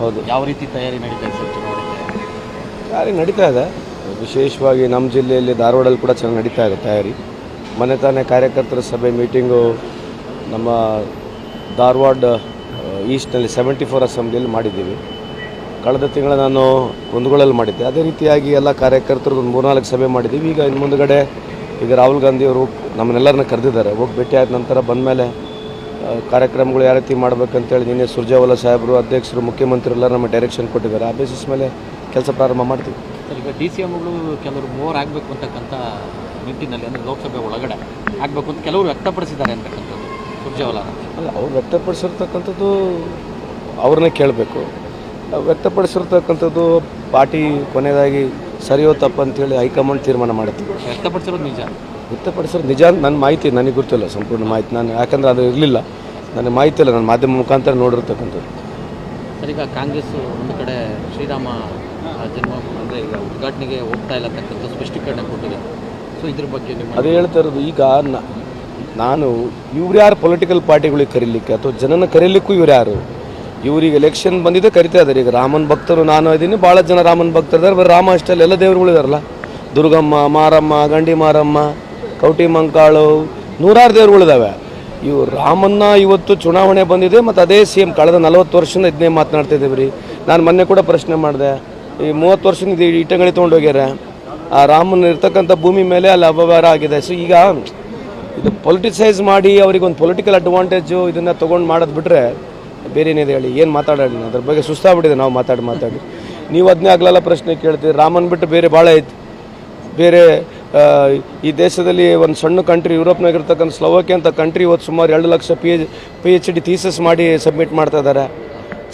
ಹೌದು. ಯಾವ ರೀತಿ ತಯಾರಿ ನಡೀತಾ ಇದೆ ತಯಾರಿ ನಡೀತಾ ಇದೆ. ವಿಶೇಷವಾಗಿ ನಮ್ಮ ಜಿಲ್ಲೆಯಲ್ಲಿ ಧಾರವಾಡಲ್ಲಿ ಕೂಡ ಚೆನ್ನಾಗಿ ನಡೀತಾ ಇದೆ ತಯಾರಿ. ಮನೆ ತಾನೇ ಕಾರ್ಯಕರ್ತರ ಸಭೆ ಮೀಟಿಂಗು ನಮ್ಮ ಧಾರವಾಡ ಈಸ್ಟ್ನಲ್ಲಿ ಸೆವೆಂಟಿ ಫೋರ್ ಅಸೆಂಬ್ಲಿಯಲ್ಲಿ ಮಾಡಿದ್ದೀವಿ. ಕಳೆದ ತಿಂಗಳ ನಾನು ಕುಂದಗೋಳಲ್ಲಿ ಮಾಡಿದ್ದೆ. ಅದೇ ರೀತಿಯಾಗಿ ಎಲ್ಲ ಕಾರ್ಯಕರ್ತರು ಒಂದು ಮೂರ್ನಾಲ್ಕು ಸಭೆ ಮಾಡಿದ್ದೀವಿ. ಈಗ ಇನ್ನು ಮುಂದಗಡೆ ಈಗ ರಾಹುಲ್ ಗಾಂಧಿಯವರು ನಮ್ಮನ್ನೆಲ್ಲರನ್ನ ಕರೆದಿದ್ದಾರೆ. ಹೋಗಿ ಭೇಟಿ ಆದ ನಂತರ ಬಂದಮೇಲೆ ಕಾರ್ಯಕ್ರಮಗಳು ಯಾವ ರೀತಿ ಮಾಡ್ಬೇಕಂತೇಳಿ ನಿನ್ನೆ ಸುರ್ಜಾವಲ ಸಾಹೇಬರು ಅಧ್ಯಕ್ಷರು ಮುಖ್ಯಮಂತ್ರಿ ಎಲ್ಲ ನಮ್ಮ ಡೈರೆಕ್ಷನ್ ಕೊಟ್ಟಿದ್ದಾರೆ. ಆ ಬೇಸಿಸ್ ಮೇಲೆ ಕೆಲಸ ಪ್ರಾರಂಭ ಮಾಡ್ತೀವಿ. ಸರ್ ಈಗ ಡಿ ಸಿ ಎಮ್ಗಳು ಕೆಲವರು ಮೋರ್ ಆಗಬೇಕು ಅಂತಕ್ಕಂಥ ನಿಟ್ಟಿನಲ್ಲಿ ಅಂದರೆ ಲೋಕಸಭೆ ಒಳಗಡೆ ಆಗಬೇಕು ಅಂತ ಕೆಲವರು ವ್ಯಕ್ತಪಡಿಸಿದ್ದಾರೆ ಅಂತಕ್ಕಂಥದ್ದು ಸುರ್ಜಾವಲ. ಅಲ್ಲ ಅವ್ರು ವ್ಯಕ್ತಪಡಿಸಿರ್ತಕ್ಕಂಥದ್ದು ಅವ್ರನ್ನೇ ಕೇಳಬೇಕು. ವ್ಯಕ್ತಪಡಿಸಿರ್ತಕ್ಕಂಥದ್ದು ಪಾರ್ಟಿ ಕೊನೆಯದಾಗಿ ಸರಿಯೋ ತಪ್ಪು ಅಂತೇಳಿ ಹೈಕಮಾಂಡ್ ತೀರ್ಮಾನ ಮಾಡುತ್ತೆ. ವ್ಯಕ್ತಪಡಿಸಿರೋದು ನಿಜ? ವ್ಯಕ್ತಪಡಿಸಿರೋ ನಿಜ ಅಂತ ನನ್ನ ಮಾಹಿತಿ ನನಗೆ ಗೊತ್ತಿಲ್ಲ ಸಂಪೂರ್ಣ ಮಾಹಿತಿ. ನಾನು ಯಾಕಂದರೆ ಅದು ಇರಲಿಲ್ಲ. ನನಗೆ ಮಾಹಿತಿ ಇಲ್ಲ ನಾನು ಮಾಧ್ಯಮ ಮುಖಾಂತರ ನೋಡಿರ್ತಕ್ಕಂಥದ್ದು. ಸರ್ ಈಗ ಕಾಂಗ್ರೆಸ್ ಒಂದು ಕಡೆ ಶ್ರೀರಾಮ ಜನ್ಮ ಅಂದರೆ ಈಗ ಉದ್ಘಾಟನೆಗೆ ಹೋಗ್ತಾ ಇಲ್ಲ ಅಂತಕ್ಕಂಥ ಸ್ಪಷ್ಟೀಕರಣ ಕೊಟ್ಟಿದೆ. ಸೊ ಇದ್ರ ಬಗ್ಗೆ ನಿಮ್ಮ ಅದು ಹೇಳ್ತಾ ಇರೋದು ಈಗ ನಾನು ಇವ್ರು ಯಾರು ಪೊಲಿಟಿಕಲ್ ಪಾರ್ಟಿಗಳಿಗೆ ಕರೀಲಿಕ್ಕೆ ಅಥವಾ ಜನನ ಕರೀಲಿಕ್ಕೂ ಇವ್ರು ಯಾರು? ಇವ್ರಿಗೆ ಎಲೆಕ್ಷನ್ ಬಂದಿದೆ ಕರಿತಾ ಇದ್ದಾರೆ ಈಗ ರಾಮನ್ ಭಕ್ತರು ನಾನು ಇದ್ದೀನಿ ಭಾಳ ಜನ ರಾಮನ್ ಭಕ್ತರು ಇದ್ದಾರೆ ಬರೀ ರಾಮ ಅಷ್ಟೇ ಅಲ್ಲ, ಎಲ್ಲ ದೇವರುಗಳು ಇದಾರಲ್ಲ. ದುರ್ಗಮ್ಮ ಮಾರಮ್ಮ ಗಂಡಿ ಮಾರಮ್ಮ ಕೌಟಿ ಮಂಕಾಳು ನೂರಾರು ದೇವ್ರುಗಳಿದಾವೆ ಇವು ರಾಮನ್ನ ಇವತ್ತು ಚುನಾವಣೆ ಬಂದಿದೆ ಮತ್ತು ಅದೇ ಸಿ ಎಂ ಕಳೆದ ನಲವತ್ತು ವರ್ಷದಿಂದ ಇದನ್ನೇ ಮಾತನಾಡ್ತಿದ್ದೀವಿ ರೀ. ನಾನು ಮೊನ್ನೆ ಕೂಡ ಪ್ರಶ್ನೆ ಮಾಡಿದೆ. ಈ ಮೂವತ್ತು ವರ್ಷದಿಂದ ಇದು ಇಟ್ಟಂಗಳಿ ತೊಗೊಂಡೋಗ್ಯಾರ ಆ ರಾಮನ ಇರ್ತಕ್ಕಂಥ ಭೂಮಿ ಮೇಲೆ ಅಲ್ಲಿ ಅವ್ಯವಹಾರ ಆಗಿದೆ. ಸೊ ಈಗ ಇದು ಪೊಲಿಟಿಸೈಸ್ ಮಾಡಿ ಅವ್ರಿಗೆ ಒಂದು ಪೊಲಿಟಿಕಲ್ ಅಡ್ವಾಂಟೇಜು ಇದನ್ನು ತೊಗೊಂಡು ಮಾಡೋದು ಬಿಟ್ಟರೆ ಬೇರೆ ಏನಿದೆ ಹೇಳಿ, ಏನು ಮಾತಾಡೋಣ ಅದ್ರ ಬಗ್ಗೆ ಸುಸ್ತಾಗ್ಬಿಟ್ಟಿದೆ, ನಾವು ಮಾತಾಡಿ ಮಾತಾಡಿ. ನೀವು ಅದನ್ನೇ ಆಗ್ಲೆಲ್ಲ ಪ್ರಶ್ನೆ ಕೇಳ್ತೀರಿ, ರಾಮನ್ ಬಿಟ್ಟು ಬೇರೆ ಭಾಳ ಐತಿ. ಬೇರೆ ಈ ದೇಶದಲ್ಲಿ ಒಂದು ಸಣ್ಣ ಕಂಟ್ರಿ ಯುರೋಪ್ನಾಗ ಇರ್ತಕ್ಕಂಥ ಸ್ಲೋವಾಕಿ ಅಂತ ಕಂಟ್ರಿ ಇವತ್ತು ಸುಮಾರು ಎರಡು lakh P H P H D thesis ಮಾಡಿ ಸಬ್ಮಿಟ್ ಮಾಡ್ತಾ ಇದ್ದಾರೆ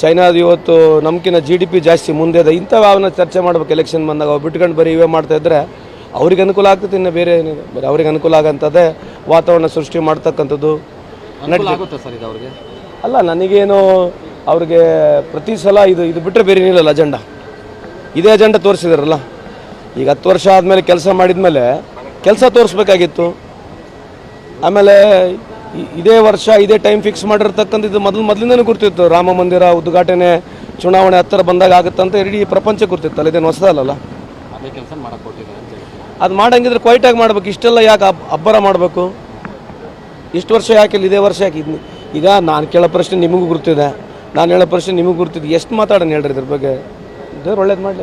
ಚೈನಾದ ಇವತ್ತು ನಮ್ಕಿನ್ನ ಜಿ ಡಿ ಪಿ ಜಾಸ್ತಿ ಮುಂದೆ ಇದೆ. ಇಂಥವು ಅವನ್ನ ಚರ್ಚೆ ಮಾಡ್ಬೇಕು ಎಲೆಕ್ಷನ್ ಬಂದಾಗ. ಅವ್ರು ಬಿಟ್ಕೊಂಡು ಬರೀ ಇವೇ ಮಾಡ್ತಾ ಇದ್ರೆ ಅವ್ರಿಗೆ ಅನುಕೂಲ ಆಗ್ತದೆ ಇನ್ನು ಬೇರೆ ಏನಿದೆ? ಬರೀ ಅವ್ರಿಗೆ ಅನುಕೂಲ ಆಗೋಂಥದ್ದೇ ವಾತಾವರಣ ಸೃಷ್ಟಿ ಮಾಡ್ತಕ್ಕಂಥದ್ದು. ನಡೀತಾ ಸರ್ ಇದು ಅವ್ರಿಗೆ? ಅಲ್ಲ ನನಗೇನು ಅವ್ರಿಗೆ ಪ್ರತಿ ಸಲ ಇದು ಇದು ಬಿಟ್ಟರೆ ಬೇರೆ ಏನಿಲ್ಲ ಅಜೆಂಡ ಇದೇ ಅಜೆಂಡಾ ತೋರಿಸಿದಾರಲ್ಲ. ಈಗ ಹತ್ತು ವರ್ಷ ಆದಮೇಲೆ ಕೆಲಸ ಮಾಡಿದ್ಮೇಲೆ ಕೆಲಸ ತೋರಿಸ್ಬೇಕಾಗಿತ್ತು. ಆಮೇಲೆ ಇದೇ ವರ್ಷ ಇದೇ ಟೈಮ್ ಫಿಕ್ಸ್ ಮಾಡಿರ್ತಕ್ಕಂಥ ಇದು ಮೊದಲು ಮೊದಲಿಂದನೂ ಗುರ್ತಿತ್ತು. ರಾಮ ಮಂದಿರ ಉದ್ಘಾಟನೆ ಚುನಾವಣೆ ಹತ್ತಿರ ಬಂದಾಗ ಆಗುತ್ತಂತ ಇಡೀ ಪ್ರಪಂಚ ಗುರ್ತಿತ್ತಲ್ಲ ಇದೇನು ಹೊಸದಲ್ಲ? ಅದೇ ಮಾಡಂಗಿದ್ರೆ ಕ್ವೈಟಾಗಿ ಮಾಡ್ಬೇಕು. ಇಷ್ಟೆಲ್ಲ ಯಾಕೆ ಅಬ್- ಅಬ್ಬರ ಮಾಡಬೇಕು? ಇಷ್ಟು ವರ್ಷ ಯಾಕೆ ಇಲ್ಲ ಇದೇ ವರ್ಷ ಯಾಕೆ ಈಗ ನಾನು ಕೇಳೋ ಪ್ರಶ್ನೆ ನಿಮಗೂ ಗುರ್ತಿದೆ. ನಾನು ಹೇಳೋ ಪ್ರಶ್ನೆ ನಿಮಗೂ ಗುರ್ತಿದೆ. ಎಷ್ಟು ಮಾತಾಡೋಣ ಹೇಳ್ರಿ ಇದ್ರ ಬಗ್ಗೆ? ದೇವ್ರು ಒಳ್ಳೇದು ಮಾಡಲಿ